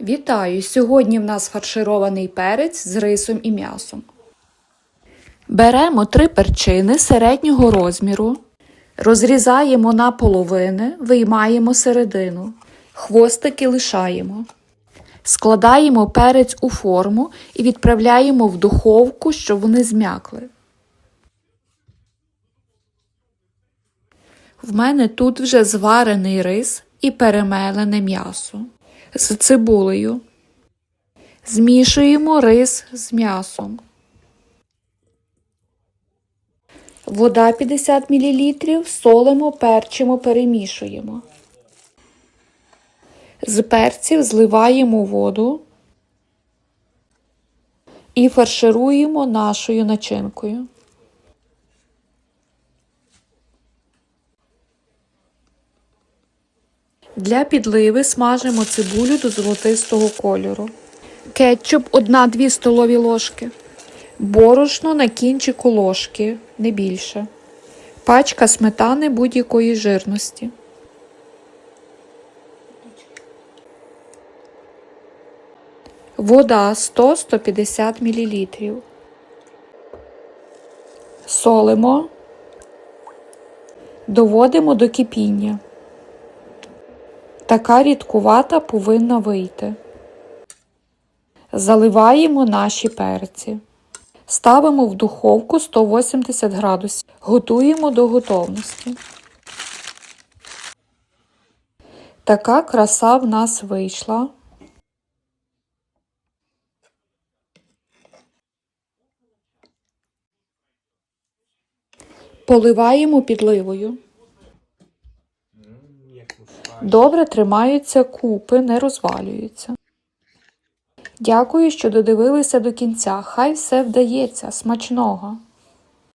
Вітаю! Сьогодні в нас фарширований перець з рисом і м'ясом. Беремо три перчини середнього розміру, розрізаємо на половини, виймаємо середину, хвостики лишаємо. Складаємо перець у форму і відправляємо в духовку, щоб вони зм'якли. В мене тут вже зварений рис і перемелене м'ясо з цибулею. Змішуємо рис з м'ясом. Вода 50 мл, солимо, перчимо, перемішуємо. З перців зливаємо воду і фаршируємо нашою начинкою. Для підливи смажимо цибулю до золотистого кольору. Кетчуп 1-2 столові ложки. Борошно на кінчику ложки, не більше. Пачка сметани будь-якої жирності. Вода 100-150 мл. Солимо. Доводимо до кипіння. Така рідкувата повинна вийти. Заливаємо наші перці. Ставимо в духовку 180 градусів. Готуємо до готовності. Така краса в нас вийшла. Поливаємо підливою. Добре тримаються купи, не розвалюються. Дякую, що додивилися до кінця. Хай все вдається. Смачного!